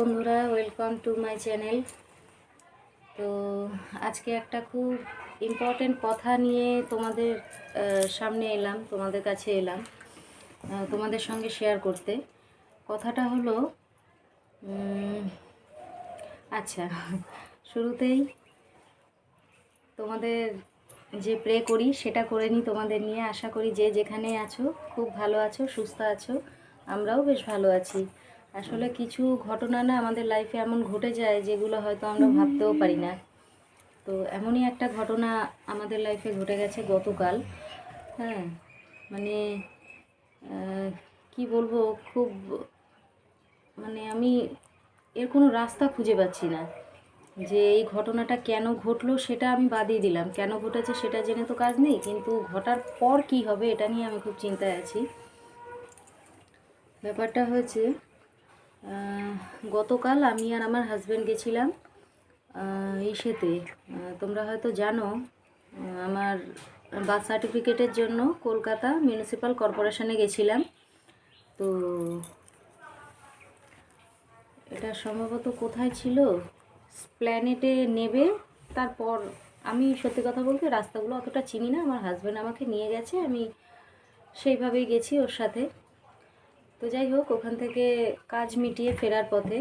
বন্ধুরা welcome to my channel তো আজকে একটা খুব ইম্পর্টেন্ট কথা নিয়ে তোমাদের সামনে এলাম, তোমাদের কাছে এলাম তোমাদের সঙ্গে শেয়ার করতে। কথাটা হলো আচ্ছা শুরুতেই তোমাদের যে প্রে করি, সেটা করে নিই তোমাদের নিয়ে। আশা করি যে যেখানে আছো, খুব ভালো আছো, সুস্থ আছো, আমরাও বেশ ভালো আছি। আসলে কিছু ঘটনা না আমাদের লাইফে এমন ঘটে যায় যেগুলো হয়তো আমরা ভাবতেও পারি না। তো এমনই একটা ঘটনা আমাদের লাইফে ঘটে গেছে গতকাল। হ্যাঁ মানে কি বলব, খুব মানে আমি এর কোনো রাস্তা খুঁজে পাচ্ছি না যে এই ঘটনাটা কেন ঘটলো সেটা আমি বাদই দিলাম। কেন ঘটেছে সেটা জেনে তো কাজ নেই, কিন্তু ঘটার পর কি হবে এটা নিয়ে আমি খুব চিন্তায় আছি। ব্যাপারটা হয়েছে গতকাল আমি আর আমার হাজব্যান্ড গেছিলাম ইসেতে তোমরা হয়তো জানো আমার বার্থ সার্টিফিকেটের জন্য কলকাতা মিউনিসিপ্যাল কর্পোরেশনে গেছিলাম। তো এটা সম্ভবত কোথায় ছিল? প্ল্যানেটে নেবে, তারপর আমি সত্যি কথা বলতে রাস্তাগুলো অতটা চিনি না। আমার হাজব্যান্ড আমাকে নিয়ে গেছে, আমি সেইভাবেই গেছি ওর সাথে। তো যাই হোক, ওখান থেকে কাজ মিটিয়ে ফেরার পথে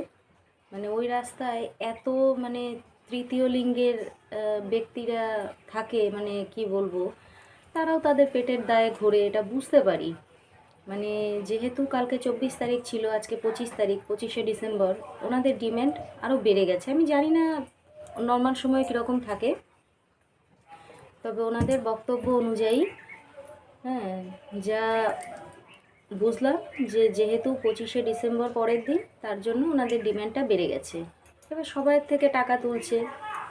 মানে ওই রাস্তায় এত মানে তৃতীয় লিঙ্গের ব্যক্তিরা থাকে মানে কি বলব, তারাও তাদের পেটের দায়ে ঘোরে, এটা বুঝতে পারি। মানে যেহেতু কালকে চব্বিশ তারিখ ছিল, আজকে পঁচিশ তারিখ, পঁচিশে ডিসেম্বর, ওনাদের ডিম্যান্ড আরও বেড়ে গেছে। আমি জানি না নর্মাল সময় কীরকম থাকে, তবে ওনাদের বক্তব্য অনুযায়ী হ্যাঁ যা বুঝলাম যে যেহেতু পঁচিশে ডিসেম্বর পরের দিন, তার জন্য ওনাদের ডিম্যান্ডটা বেড়ে গেছে। এবার সবার থেকে টাকা তুলছে।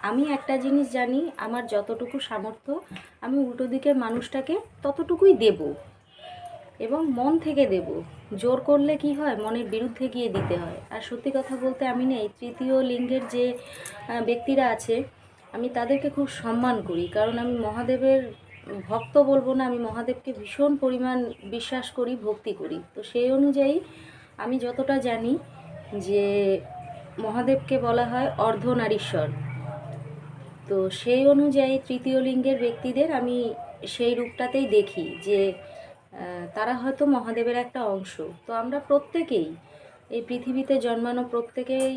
আমি একটা জিনিস জানি, আমার যতটুকু সামর্থ্য, আমি উল্টো দিকের মানুষটাকে ততটুকুই দেব এবং মন থেকে দেব। জোর করলে কি হয়? মনের বিরুদ্ধে গিয়ে দিতে হয়। আর সত্যি কথা বলতে আমি নেই তৃতীয় লিঙ্গের যে ব্যক্তিরা আছে, আমি তাদেরকে খুব সম্মান করি। কারণ আমি মহাদেবের ভক্ত বলব না, আমি মহাদেবকে ভীষণ পরিমাণ বিশ্বাস করি, ভক্তি করি। তো সেই অনুযায়ী আমি যতটা জানি যে মহাদেবকে বলা হয় অর্ধনারীশ্বর। তো সেই অনুযায়ী তৃতীয় লিঙ্গের ব্যক্তিদের আমি সেই রূপটাতেই দেখি যে তারা হয়তো মহাদেবের একটা অংশ। তো আমরা প্রত্যেকেই এই পৃথিবীতে জন্মানো প্রত্যেকেই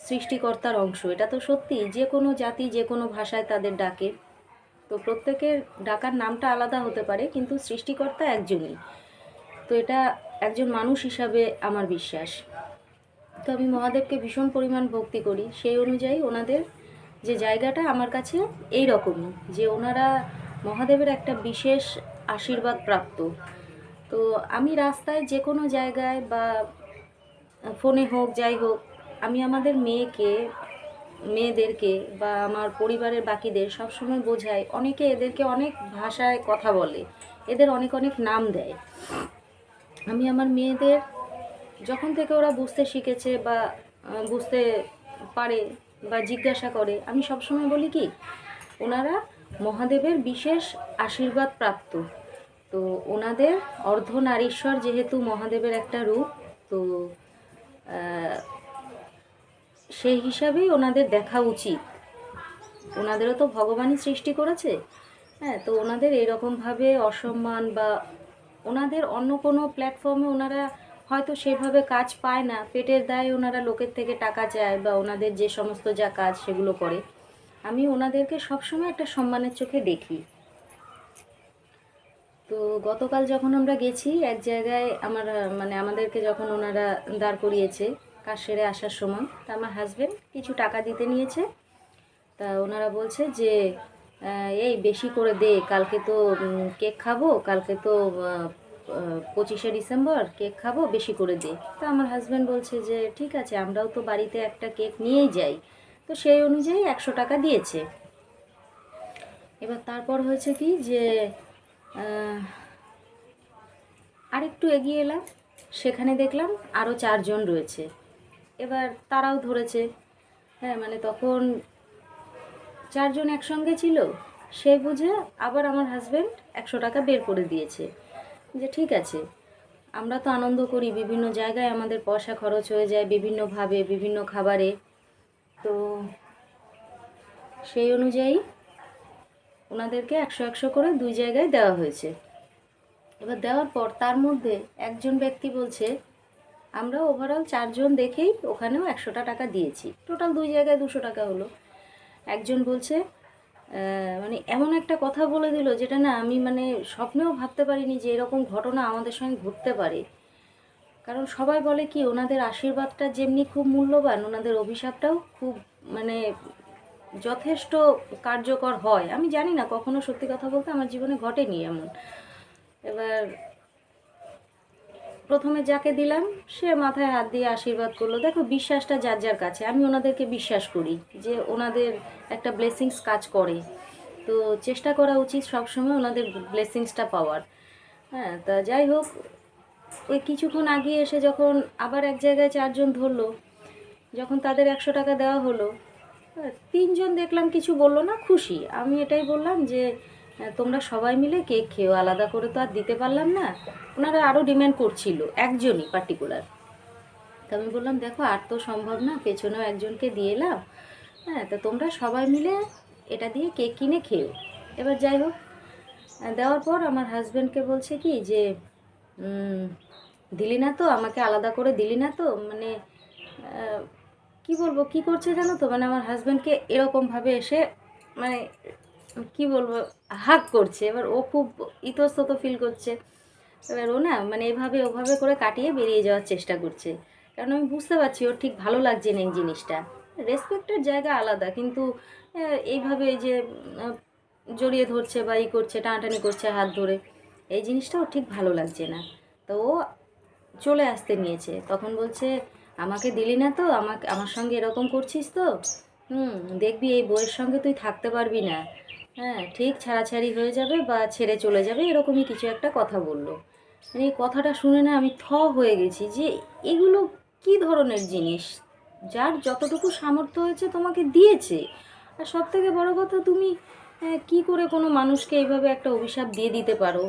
সৃষ্টিকর্তার অংশ। এটা তো সত্যি, যে কোনো জাতি, যে কোনো ভাষায় তাদের ডাকে। তো প্রত্যেকের ডাকার নামটা আলাদা হতে পারে, কিন্তু সৃষ্টিকর্তা একজনই। তো এটা একজন মানুষ হিসাবে আমার বিশ্বাস। তো আমি মহাদেবকে ভীষণ পরিমাণ ভক্তি করি। সেই অনুযায়ী ওনাদের যে জায়গাটা আমার কাছে এই রকমই যে ওনারা মহাদেবের একটা বিশেষ আশীর্বাদ প্রাপ্ত। তো আমি রাস্তায় যে কোনো জায়গায় বা ফোনে হোক, যাই হোক, আমি আমাদের মেয়েকে মেয়েদেরকে বা আমার পরিবারের বাকিদের সবসময় বোঝাই অনেকে এদেরকে অনেক ভাষায় কথা বলে, এদের অনেক অনেক নাম দেয়। আমি আমার মেয়েদের যখন থেকে ওরা বুঝতে শিখেছে বা বুঝতে পারে বা জিজ্ঞাসা করে, আমি সবসময় বলি কি, ওনারা মহাদেবের বিশেষ আশীর্বাদ প্রাপ্ত। তো ওনাদের অর্ধনারীশ্বর যেহেতু মহাদেবের একটা রূপ, তো সেই হিসাবেই ওনাদের দেখা উচিত। ওনাদেরও তো ভগবানই সৃষ্টি করেছে। হ্যাঁ তো ওনাদের এরকমভাবে অসম্মান বা ওনাদের অন্য কোনো প্ল্যাটফর্মে ওনারা হয়তো সেভাবে কাজ পায় না। পেটের দায়ে ওনারা লোকের থেকে টাকা চায় বা ওনাদের যে সমস্ত যা কাজ সেগুলো করে। আমি ওনাদেরকে সবসময় একটা সম্মানের চোখে দেখি। তো গতকাল যখন আমরা গেছি, এক জায়গায় আমার মানে আমাদেরকে যখন ওনারা দাঁড় করিয়েছে কাজ সেরে আসার সময় তা আমার হাজবেন্ড কিছু টাকা দিতে নিয়েছে। তা ওনারা বলছে যে এই বেশি করে দে, কালকে তো কেক খাব, কালকে তো পঁচিশে ডিসেম্বর কেক খাব, বেশি করে দে। তা আমার হাজব্যান্ড বলছে যে, ঠিক আছে, আমরাও তো বাড়িতে একটা কেক নিয়েই যাই। তো সেই অনুযায়ী একশো টাকা দিয়েছে। এবার তারপর হয়েছে কি যে আরেকটু এগিয়ে এলাম। সেখানে দেখলাম আরও চারজন রয়েছে। এবার তারাও ধরেছে। হ্যাঁ মানে তখন চারজন একসঙ্গে ছিল, সে বুঝে আবার আমার হাজব্যান্ড একশো টাকা বের করে দিয়েছে। যে ঠিক আছে, আমরা তো আনন্দ করি, বিভিন্ন জায়গায় আমাদের পয়সা খরচ হয়ে যায় বিভিন্নভাবে, বিভিন্ন খাবারে। তো সেই অনুযায়ী ওনাদেরকে একশো একশো করে দুই জায়গায় দেওয়া হয়েছে। এবার দেওয়ার পর তার মধ্যে একজন ব্যক্তি বলছে আমরা ওভারঅল চারজন দেখেই ওখানেও একশোটা টাকা দিয়েছি। টোটাল দুই জায়গায় দুশো টাকা হলো। একজন বলছে মানে এমন একটা কথা বলে দিল যেটা না আমি মানে স্বপ্নেও ভাবতে পারিনি যে এরকম ঘটনা আমাদের সঙ্গে ঘটতে পারে। কারণ সবাই বলে কি, ওনাদের আশীর্বাদটা যেমনি খুব মূল্যবান, ওনাদের অভিশাপটাও খুব মানে যথেষ্ট কার্যকর হয়। আমি জানি না, কখনো সত্যি কথা বলতে আমার জীবনে ঘটেনি এমন। এবার প্রথমে যাকে দিলাম সে মাথায় হাত দিয়ে আশীর্বাদ করল। দেখো বিশ্বাসটা যার যার কাছে। আমি ওনাদেরকে বিশ্বাস করি যে ওনাদের একটা ব্লেসিংস কাজ করে। তো চেষ্টা করা উচিত সবসময় ওনাদের ব্লেসিংসটা পাওয়ার। হ্যাঁ তা যাই হোক ওই কিছুক্ষণ আগে এসে যখন আবার এক জায়গায় চারজন ধরলো যখন তাদের একশো টাকা দেওয়া হলো হ্যাঁ, তিনজন দেখলাম কিছু বলল না খুশি। আমি এটাই বললাম যে তোমরা সবাই মিলে কেক খেও আলাদা করে তো আর দিতে পারলাম না। ওনারা আরও ডিম্যান্ড করছিল, একজনই পার্টিকুলার তা আমি বললাম, দেখো, আর তো সম্ভব না, পেছনেও একজনকে দিয়ে এলাম। হ্যাঁ তা তোমরা সবাই মিলে এটা দিয়ে কেক কিনে খেও এবার যাই হোক দেওয়ার পর আমার হাজব্যান্ডকে বলছে কি যে দিলি না তো, আমাকে আলাদা করে দিলি না তো মানে কি বলব, কি করছে জানো তো? মানে আমার হাজব্যান্ডকে এরকমভাবে এসে মানে কি বলব হাক করছে। এবার ও খুব ইতস্তত ফিল করছে। এবার ও না মানে এভাবে, ওভাবে করে কাটিয়ে বেরিয়ে যাওয়ার চেষ্টা করছে। কারণ আমি বুঝতে পারছি ওর ঠিক ভালো লাগছে না এই জিনিসটা। রেসপেক্টের জায়গা আলাদা, কিন্তু এইভাবে এই যে জড়িয়ে ধরছে বা ই করছে, টানাটানি করছে হাত ধরে, এই জিনিসটা ওর ঠিক ভালো লাগছে না। তো ও চলে আসতে নিয়েছে। তখন বলছে, আমাকে দিলি না তো, আমাকে, আমার সঙ্গে এরকম করছিস তো? হুম, দেখবি এই বইয়ের সঙ্গে তুই থাকতে পারবি না। হ্যাঁ ঠিক ছাড়াছাড়ি হয়ে যাবে বা ছেড়ে চলে যাবে, এরকমই কিছু একটা কথা বলল। মানে এই কথাটা শুনে না আমি থ হয়ে গেছি যে এগুলো কি ধরনের জিনিস? যার যতটুকু সামর্থ্য হয়েছে তোমাকে দিয়েছে। আর সব থেকে বড় কথা, তুমি কি করে কোনো মানুষকে এইভাবে একটা অভিশাপ দিয়ে দিতে পারো?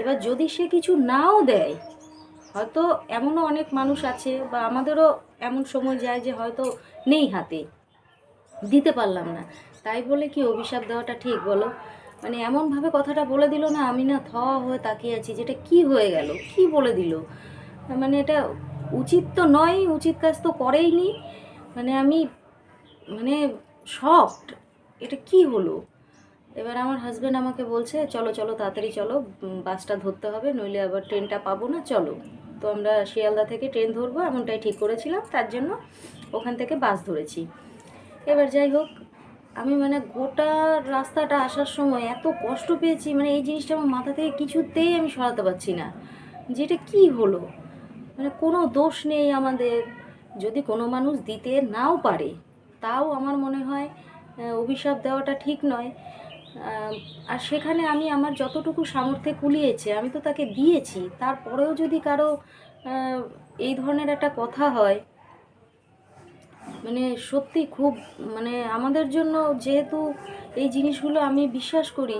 এবার যদি সে কিছু নাও দেয়, হয়তো এমনও অনেক মানুষ আছে বা আমাদেরও এমন সময় যায় যে হয়তো নেই হাতে। দিতে পারলাম না। তাই বলে কি অভিশাপ দেওয়াটা ঠিক বলো? মানে এমনভাবে কথাটা বলে দিল না, আমি না থ হয়ে তাকিয়ে আছি, যেটা কি হয়ে গেল? কি বলে দিল? মানে এটা উচিত তো নয়, উচিত কাজ তো করেইনি মানে আমি মানে শকড এটা কি হলো? এবার আমার হাজব্যান্ড আমাকে বলছে, চলো চলো, তাড়াতাড়ি চলো বাসটা ধরতে হবে, নইলে আবার ট্রেনটা পাবো না, চলো। তো আমরা শিয়ালদা থেকে ট্রেন ধরবো, এমনটাই ঠিক করেছিলাম, তার জন্য ওখান থেকে বাস ধরেছি। এবার যাই হোক আমি মানে গোটা রাস্তাটা আসার সময় এত কষ্ট পেয়েছি মানে এই জিনিসটা আমার মাথা থেকে কিছুতেই আমি সরাতে পারছি না। যেটা কি হলো? মানে কোনো দোষ নেই আমাদের। যদি কোনো মানুষ দিতে নাও পারে, তাও আমার মনে হয় অভিশাপ দেওয়াটা ঠিক নয়। আর সেখানে আমি আমার যতটুকু সামর্থ্যে কুলিয়েছে, আমি তো তাকে দিয়েছি। তারপরেও যদি কারও এই ধরনের একটা কথা হয় মানে সত্যি খুব মানে আমাদের জন্য যেহেতু এই জিনিসগুলো আমি বিশ্বাস করি,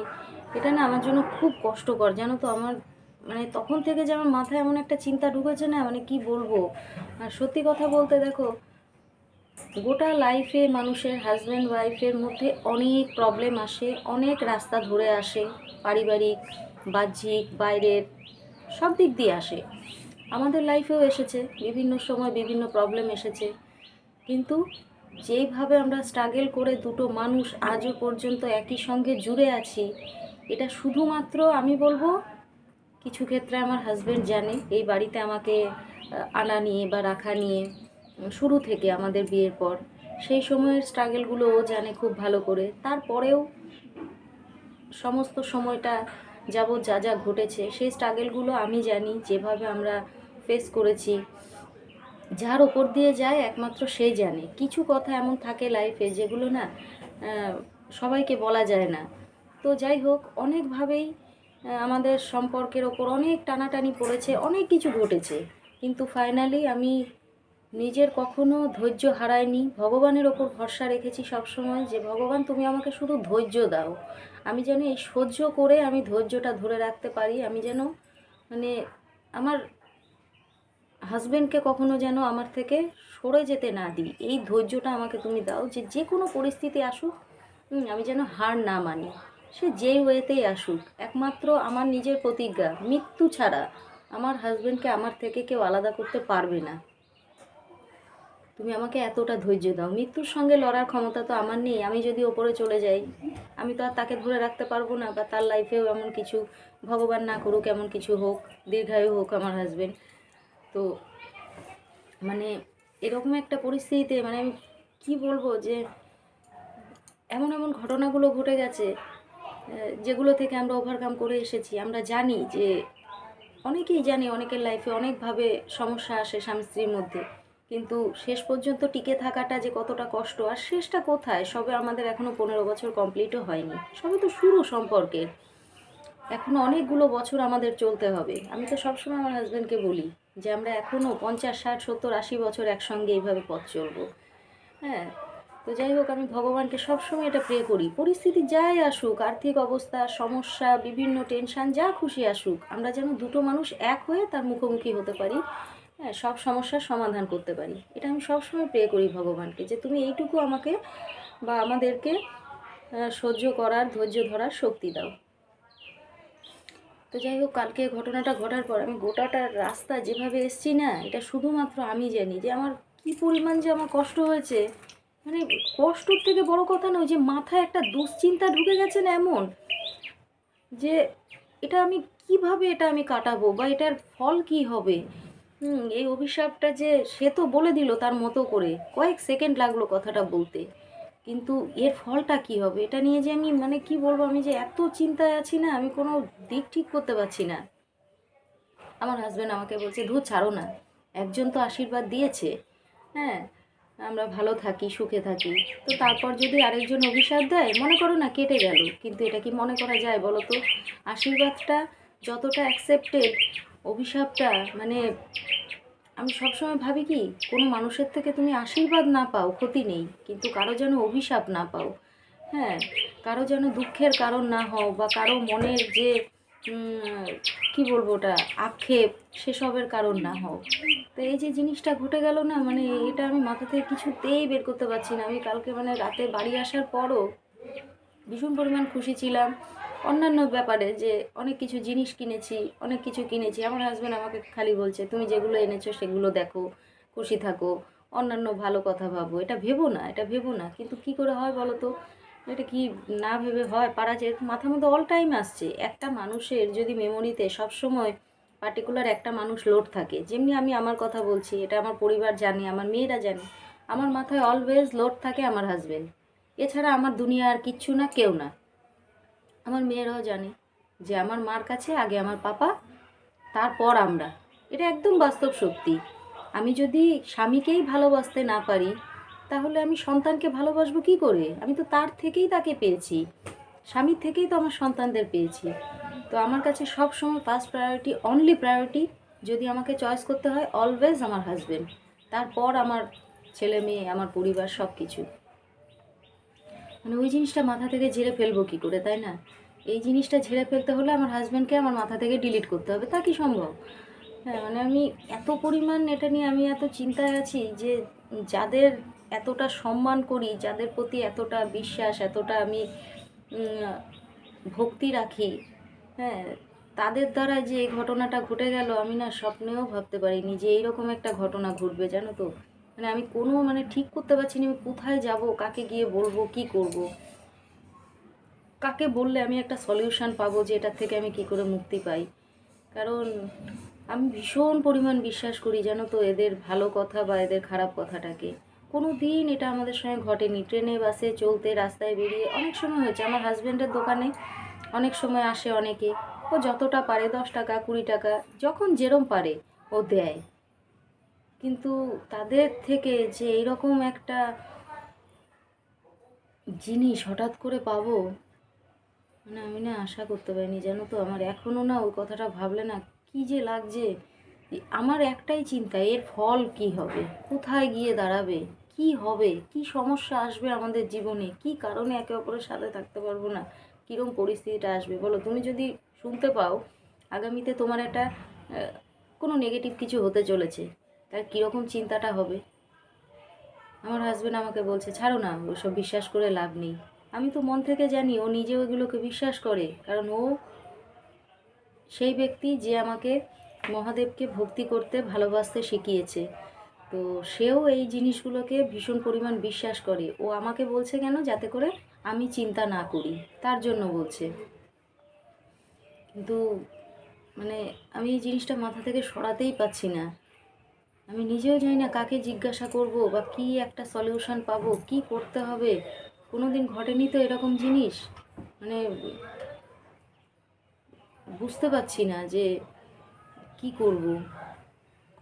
এটা না আমার জন্য খুব কষ্টকর। জানো তো আমার মানে তখন থেকে যে আমার মাথায় এমন একটা চিন্তা ঢুকেছে না মানে কি বলব? আর সত্যি কথা বলতে দেখো, গোটা লাইফে মানুষের হাজব্যান্ড ওয়াইফের মধ্যে অনেক প্রবলেম আসে, অনেক রাস্তা ধরে আসে, পারিবারিক, বাহ্যিক, বাইরের, সব দিক দিয়ে আসে। আমাদের লাইফেও এসেছে, বিভিন্ন সময় বিভিন্ন প্রবলেম এসেছে। কিন্তু যেইভাবে আমরা স্ট্রাগেল করে দুটো মানুষ আজও পর্যন্ত একই সঙ্গে জুড়ে আছি, এটা শুধুমাত্র আমি বলব, কিছু ক্ষেত্রে আমার হাজব্যান্ড জানে, এই বাড়িতে আমাকে আনা নিয়ে বা রাখা নিয়ে শুরু থেকে আমাদের বিয়ের পর। সেই সময়ের স্ট্রাগেলগুলো ও জানে খুব ভালো করে। তারপরেও সমস্ত সময়টা যাবৎ যা যা ঘটেছে, সেই স্ট্রাগেলগুলো আমি জানি, যেভাবে আমরা ফেস করেছি। যার ওপর দিয়ে যায় একমাত্র সে জানে। কিছু কথা এমন থাকে লাইফে যেগুলো না সবাইকে বলা যায় না। তো যাই হোক, অনেকভাবেই আমাদের সম্পর্কের ওপর অনেক টানাটানি পড়েছে, অনেক কিছু ঘটেছে। কিন্তু ফাইনালি আমি নিজের কখনো ধৈর্য হারাইনি। ভগবানের ওপর ভরসা রেখেছি সবসময় যে, ভগবান, তুমি আমাকে শুধু ধৈর্য দাও। আমি যেন এই সহ্য করে আমি ধৈর্যটা ধরে রাখতে পারি। আমি যেন মানে আমার হাজবেন্ডকে কখনো যেন আমার থেকে সরে যেতে না দিই। এই ধৈর্যটা আমাকে তুমি দাও যে যে কোনো পরিস্থিতি আসুক আমি যেন হার না মানি। সে যেই ওয়েতেই আসুক, একমাত্র আমার নিজের প্রতিজ্ঞা, মৃত্যু ছাড়া আমার হাজব্যান্ডকে আমার থেকে কেউ আলাদা করতে পারবে না। তুমি আমাকে এতটা ধৈর্য দাও। মৃত্যুর সঙ্গে লড়ার ক্ষমতা তো আমার নেই। আমি যদি ওপরে চলে যাই, আমি তো আর তাকে ধরে রাখতে পারব না বা তার লাইফেও এমন কিছু ভগবান না করুক, এমন কিছু হোক, দীর্ঘায়ু হোক আমার হাজবেন্ড তো মানে এরকম একটা পরিস্থিতিতে মানে আমি কী বলব যে এমন এমন ঘটনাগুলো ঘটে গেছে যেগুলো থেকে আমরা ওভারকাম করে এসেছি। আমরা জানি যে অনেকেই জানি অনেকের লাইফে অনেকভাবে সমস্যা আসে স্বামী স্ত্রীর মধ্যে। কিন্তু শেষ পর্যন্ত টিকে থাকাটা যে কতটা কষ্ট আর শেষটা কোথায়, সবে আমাদের এখনও পনেরো বছর কমপ্লিটও হয়নি। সবে তো শুরু সম্পর্কের। এখনও অনেকগুলো বছর আমাদের চলতে হবে। আমি তো সবসময় আমার হাজব্যান্ডকে বলি যে আমরা এখনও পঞ্চাশ, ষাট, সত্তর, আশি বছর একসঙ্গে এইভাবে পথ চলবো। হ্যাঁ তো যাই হোক, আমি ভগবানকে সবসময় এটা প্রে করি। পরিস্থিতি যাই আসুক, আর্থিক অবস্থা, সমস্যা, বিভিন্ন টেনশন যা খুশি আসুক, আমরা যেন দুটো মানুষ এক হয়ে তার মুখোমুখি হতে পারি হ্যাঁ সব সমস্যার সমাধান করতে পারি। এটা আমি সবসময় প্রে করি ভগবানকে যে তুমি এইটুকু আমাকে বা আমাদেরকে সহ্য করার, ধৈর্য ধরার শক্তি দাও। তো যাই হোক, কালকে ঘটনাটা ঘটার পর আমি গোটাটা রাস্তা যেভাবে এসছি না, এটা শুধুমাত্র আমি জানি যে আমার কি পরিমাণ যে আমার কষ্ট হয়েছে। মানে কষ্টর থেকে বড় কথা নয়, যে মাথায় একটা দুশ্চিন্তা ঢুকে গেছে না এমন, যে এটা আমি কীভাবে এটা আমি কাটাবো বা এটার ফল কি হবে? হুম, এই অভিশাপটা যে সে তো বলে দিল তার মতো করে, কয়েক সেকেন্ড লাগল কথাটা বলতে। কিন্তু এর ফলটা কি হবে? এটা নিয়ে যে আমি মানে কি বলব, আমি যে এত চিন্তায় আছি না, আমি কোনো দিক ঠিক করতে পারছি না। আমার হাজব্যান্ড আমাকে বলছে ধু ছাড়ো না। একজন তো আশীর্বাদ দিয়েছে। হ্যাঁ আমরা ভালো থাকি, সুখে থাকি। তো তারপর যদি আরেকজন অভিশাপ দেয়, মনে করো না কেটে গেল। কিন্তু এটা কি মনে করা যায় বলো তো? আশীর্বাদটা যতটা অ্যাকসেপ্টেড অভিশাপটা মানে আমি সবসময় ভাবি কি, কোনো মানুষের থেকে তুমি আশীর্বাদ না পাও, ক্ষতি নেই। কিন্তু কারও যেন অভিশাপ না পাও। হ্যাঁ কারও যেন দুঃখের কারণ না হও বা কারও মনের যে কি বলব ওটা, আক্ষেপ, সেসবের কারণ না হও। তো এই যে জিনিসটা ঘটে গেল না মানে এটা আমি মাথা থেকে কিছুতেই বের করতে পারছি না। আমি কালকে মানে রাতে বাড়ি আসার পরও ভীষণ পরিমাণ খুশি ছিলাম। অন্যান্য ব্যাপারে যে অনেক কিছু জিনিস কিনেছি, অনেক কিছু কিনেছি। আমার হাজব্যান্ড আমাকে খালি বলছে, তুমি যেগুলো এনেছো সেগুলো দেখো, খুশি থাকো, অন্যান্য ভালো কথা ভাবো। এটা ভেবো না, এটা ভেবো না। কিন্তু কি করে হয় বলো তো? এটা কি না ভেবে হয়? পারা যে মাথার মধ্যে অল টাইম আসছে। একটা মানুষের যদি মেমোরিতে সবসময় পার্টিকুলার একটা মানুষ লোড থাকে, যেমনি আমি আমার কথা বলছি, এটা আমার পরিবার জানে, আমার মেয়েরা জানে, আমার মাথায় অলওয়েজ লোড থাকে আমার হাজবেন্ড এছাড়া আমার দুনিয়া আর কিচ্ছু না, কেউ না। আমার মেয়েরাও জানে যে আমার মার কাছে আগে আমার পাপা, তারপর আমরা। এটা একদম বাস্তব সত্যি। আমি যদি স্বামীকেই ভালোবাসতে না পারি, তাহলে আমি সন্তানকে ভালোবাসবো কি করে? আমি তো তার থেকেই তাকে পেয়েছি। স্বামীর থেকেই তো আমার সন্তানদের পেয়েছি। তো আমার কাছে সব সময় ফার্স্ট প্রায়োরিটি অনলি প্রায়োরিটি যদি আমাকে চয়েস করতে হয় অলওয়েজ আমার হাজব্যান্ড তারপর আমার ছেলে মেয়ে, আমার পরিবার সব কিছু মানে ওই জিনিসটা মাথা থেকে ঝেড়ে ফেলব কি করে, তাই না? এই জিনিসটা ঝেড়ে ফেলতে হলে আমার হাজব্যান্ডকে আমার মাথা থেকে ডিলিট করতে হবে, তা কি সম্ভব? হ্যাঁ মানে আমি এত পরিমাণ এটা নিয়ে আমি এত চিন্তায় আছি যে যাদের এতটা সম্মান করি, যাদের প্রতি এতটা বিশ্বাস, এতটা আমি ভক্তি রাখি হ্যাঁ তাদের দ্বারা যে এই ঘটনাটা ঘটে গেল আমি না স্বপ্নেও ভাবতে পারিনি যে এইরকম একটা ঘটনা ঘটবে, জানো তো? মানে আমি কোনো মানে ঠিক করতে পারছি না, আমি কোথায় যাব, কাকে গিয়ে বলব, কি করব? কাকে বললে আমি একটা সলিউশান পাবো যে এটার থেকে আমি কি করে মুক্তি পাই? কারণ আমি ভীষণ পরিমাণ বিশ্বাস করি জানো তো, এদের ভালো কথা বা এদের খারাপ কথাটাকে। কোনো দিন এটা আমাদের সঙ্গে ঘটেনি। ট্রেনে, বাসে চলতে, রাস্তায় বেরিয়ে অনেক সময় হয়েছে। আমার হাজব্যান্ডের দোকানে অনেক সময় আসে অনেকে। ও যতটা পারে দশ টাকা, কুড়ি টাকা, যখন যেরম পারে ও দেয়। কিন্তু তাদের থেকে যে এইরকম একটা জিনিস হঠাৎ করে পাবো মানে আমি না আশা করতে পারিনি। জানো তো, আমার এখনও না ওই কথাটা ভাবলে না কি যে লাগছে। আমার একটাই চিন্তা, এর ফল কি হবে? কোথায় গিয়ে দাঁড়াবে? কি হবে? কি সমস্যা আসবে আমাদের জীবনে? কি কারণে একে অপরের সাথে থাকতে পারব না? কীরকম পরিস্থিতিটা আসবে? বলো, তুমি যদি শুনতে পাও, আগামীতে তোমার একটা কোনো নেগেটিভ কিছু হতে চলেছে। তার কীরকম চিন্তাটা হবে? আমার হাজব্যান্ড আমাকে বলছে, ছাড়ো না, ওসব বিশ্বাস করে লাভ নেই। আমি তো মন থেকে জানি ও নিজেও এগুলোকে বিশ্বাস করে, কারণ ও সেই ব্যক্তি যে আমাকে মহাদেবকে ভক্তি করতে ভালোবাসতে শিখিয়েছে। তো সেও এই জিনিসগুলোকে ভীষণ পরিমাণ বিশ্বাস করে। ও আমাকে বলছে কেন? যাতে করে আমি চিন্তা না করি। তার জন্য বলছে। কিন্তু মানে আমি এই জিনিসটা মাথা থেকে সরাতেই পাচ্ছি না। আমি নিজেও জানি না কাকে জিজ্ঞাসা করব বা কি একটা সলিউশন পাবো, কি করতে হবে। কোনো দিন ঘটেনি তো এরকম জিনিস? মানে বুঝতে পারছি না যে কি করব।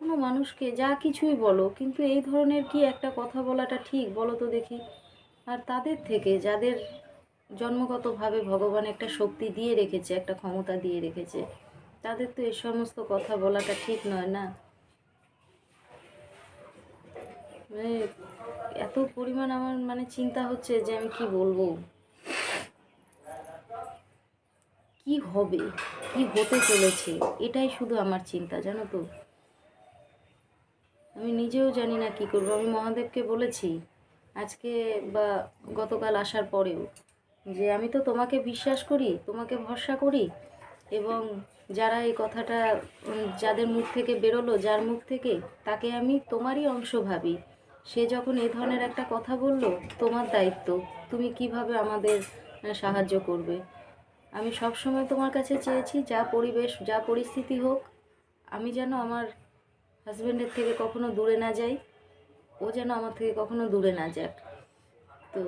কোনো মানুষকে যা কিছুই বলো, কিন্তু এই ধরনের কি একটা কথা বলাটা ঠিক বলো তো দেখি। আর তাদের থেকে, যাদের জন্মগতভাবে ভগবান একটা শক্তি দিয়ে রেখেছে, একটা ক্ষমতা দিয়ে রেখেছে, তাদের তো এই সমস্ত কথা বলাটা ঠিক নয় না? মানে এত পরিমাণ আমার মানে চিন্তা হচ্ছে যে আমি কি বলব? কি হবে? কি হতে চলেছে? এটাই শুধু আমার চিন্তা, জানো তো। আমি নিজেও জানি না কি করব। আমি মহাদেবকে বলেছি আজকে বা গতকাল আসার পরেও যে আমি তো তোমাকে বিশ্বাস করি, তোমাকে ভরসা করি এবং যারা এই কথাটা যাদের মুখ থেকে বেরোলো, যার মুখ থেকে, তাকে আমি তোমারই অংশ ভাবি। সে যখন এই ধরনের একটা কথা বলল, তোমার দায়িত্ব, তুমি কীভাবে আমাদের সাহায্য করবে? আমি সব সময় তোমার কাছে চেয়েছি, যা পরিবেশ, যা পরিস্থিতি হোক, আমি যেন আমার হাজব্যান্ডের থেকে কখনো দূরে না যাই, ও যেন আমার থেকে কখনো দূরে না যাক। তো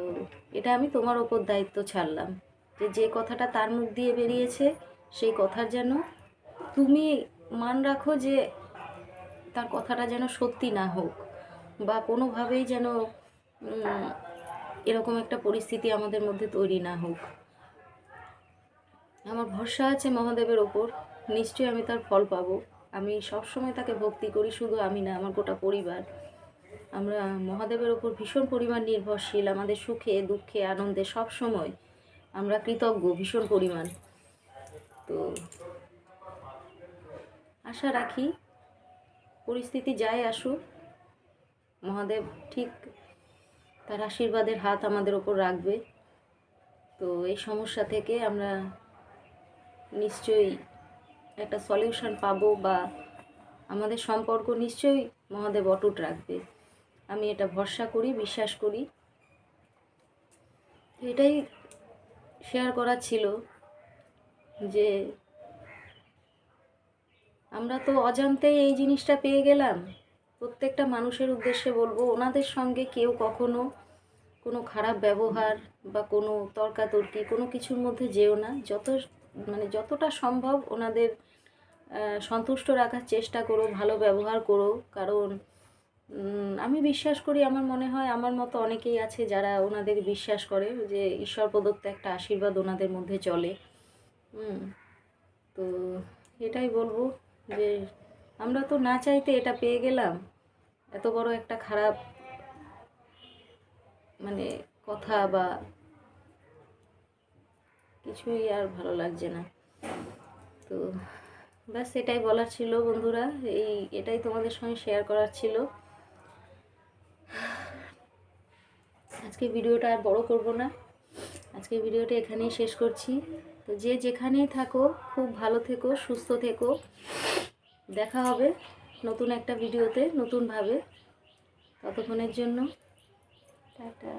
এটা আমি তোমার ওপর দায়িত্ব ছাড়লাম, যে যে কথাটা তার মুখ দিয়ে বেরিয়েছে, সেই কথার যেন তুমি মান রাখো যে তার কথাটা যেন সত্যি না হোক। বা কোনোভাবেই যেন এরকম একটা পরিস্থিতি আমাদের মধ্যে তৈরি না হোক। আমার ভরসা আছে মহাদেবের ওপর, নিশ্চয়ই আমি তার ফল পাবো। আমি সবসময় তাকে ভক্তি করি, শুধু আমি না, আমার গোটা পরিবার। আমরা মহাদেবের ওপর ভীষণ পরিমাণ নির্ভরশীল, আমাদের সুখে, দুঃখে, আনন্দে সব সময় আমরা কৃতজ্ঞ, ভীষণ পরিমাণ। তো আশা রাখি, পরিস্থিতি যাই আসুক মহাদেব, ঠিক তার আশীর্বাদের হাত আমাদের ওপর রাখবে। তো এই সমস্যা থেকে আমরা নিশ্চয়ই একটা সলিউশন পাবো বা আমাদের সম্পর্ক নিশ্চয়ই মহাদেব অটুট রাখবে। আমি এটা ভরসা করি, বিশ্বাস করি। এটাই শেয়ার করার ছিল যে আমরা তো অজান্তেই এই জিনিসটা পেয়ে গেলাম। প্রত্যেকটা মানুষের উদ্দেশ্যে বলব, ওনাদের সঙ্গে কেউ কখনো কোনো খারাপ ব্যবহার বা কোনো তর্কাতর্কি, কোনো কিছুর মধ্যে যেও না। যত মানে যতটা সম্ভব ওনাদের সন্তুষ্ট রাখার চেষ্টা করো, ভালো ব্যবহার করো। কারণ আমি বিশ্বাস করি, আমার মনে হয় আমার মতো অনেকেই আছে যারা ওনাদের বিশ্বাস করে যে ঈশ্বর প্রদত্ত একটা আশীর্বাদ ওনাদের মধ্যে চলে। তো এটাই বলব যে আমরা তো না চাইতে এটা পেয়ে গেলাম। এত বড় একটা খারাপ মানে কথা বা কিছুই আর ভালো লাগছে না। তো ব্যাস, এটাই বলার ছিল বন্ধুরা। এই, এটাই তোমাদের সঙ্গে শেয়ার করার ছিল। আজকে ভিডিওটা আর বড় করব না। আজকে ভিডিওটা এখানেই শেষ করছি। তো যে যেখানেই থাকো, খুব ভালো থেকো, সুস্থ থেকো। দেখা হবে নতুন একটা ভিডিওতে নতুনভাবে। ততক্ষণের জন্য টাটা।